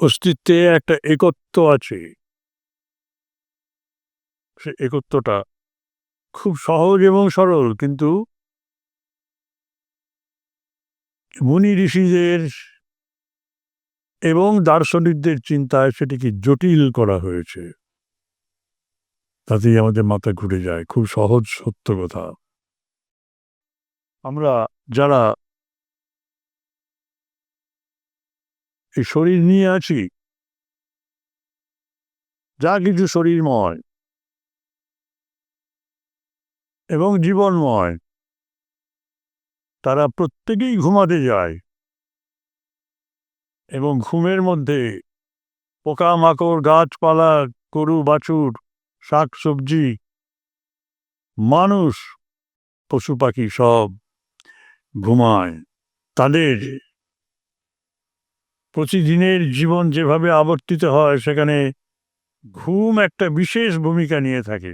অস্তিত্বে একটা একত্ব আছে। সে একত্বটা খুব সহজ এবং সরল, কিন্তু মুনি ঋষিদের এবং দার্শনিকদের চিন্তায় সেটিকে জটিল করা হয়েছে। তাতেই আমাদের মাথা ঘুরে যায়, খুব সহজ সত্য কথা। আমরা যারা এই শরীর নিয়ে আছি। যা কিছু শরীরময় এবং জীবনময়। তারা প্রত্যেকেই ঘুমাতে যায় এবং ঘুমের মধ্যে পোকামাকড়, গাছপালা, গরু, বাছুর শাক সবজি মানুষ, পশু পাখি সব ঘুমায়। তাদের প্রতিদিনের জীবন যেভাবে আবর্তিত হয় সেখানে ঘুম একটা বিশেষ ভূমিকা নিয়ে থাকে।